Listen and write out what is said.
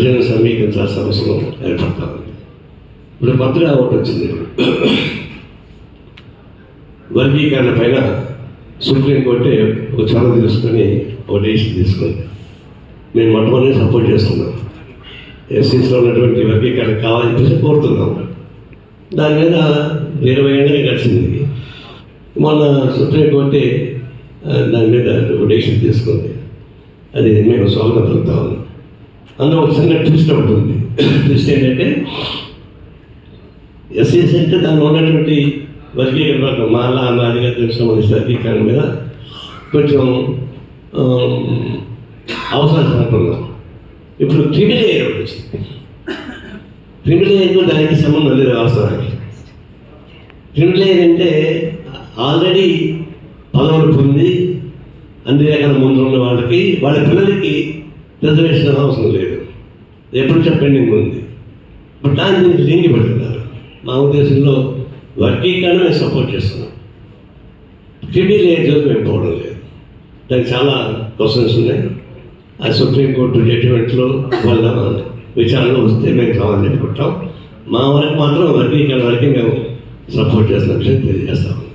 ప్రజలను సమీకరించాల్సిన అవసరం ఏర్పడతా ఉంది ఇప్పుడు పత్రిక ఒకటి వచ్చింది. వర్గీకరణ పైన సుప్రీంకోర్టే ఒక చొరవ తీసుకొని ఒక డెసిషన్ తీసుకుంది మేము మొట్టమొదటి సపోర్ట్ చేస్తున్నాం ఎస్సీస్లో ఉన్నటువంటి వర్గీకరణ కావాలని చెప్పేసి కోరుతున్నాం దాని మీద ఇరవై ఏళ్ళకి గడిచింది. మొన్న సుప్రీంకోర్టే దాని మీద ఒక డెసిషన్ తీసుకుంది అది మేము స్వాగతం పలుకుతా ఉన్నాం అందులో ఒక చిన్న ట్విస్ట్ ఉంటుంది ట్విస్ట్ ఏంటంటే ఎస్ఎస్ అంటే దానిలో ఉన్నటువంటి వర్గీకరణ ఒక మాల మాదిగా సంబంధించిన వర్గీకరణ మీద కొంచెం అవసరం అనుకున్నాం ఇప్పుడు క్రిమిలేయర్ ఒకటి వచ్చింది. క్రిమిలేయర్ దానికి సంబంధం లేదు వాస్తవానికి. క్రిమిలేయర్ అంటే ఆల్రెడీ పదవులు పొంది అన్ని రకాల ముందు ఉన్న వాళ్ళకి వాళ్ళ పిల్లలకి రిజర్వేషన్ అవసరం లేదు. ఎప్పుడు పెండింగ్ ఉంది బట్ దాన్ని దీనికి పెడుతున్నారు. మా ఉద్దేశంలో వర్గీకరణ మేము సపోర్ట్ చేస్తున్నాం. క్రిమినల్ ఏజ్లో మేము పోవడం లేదు. దానికి చాలా క్వశ్చన్స్ ఉన్నాయి. ఆ సుప్రీంకోర్టు జడ్జిమెంట్లో వల్ల విచారణ వస్తే మేము కావాలని చెప్పుకుంటాం మా వరకు మాత్రం వర్గీకరణ వరకు మేము సపోర్ట్ చేస్తున్న విషయం తెలియజేస్తాము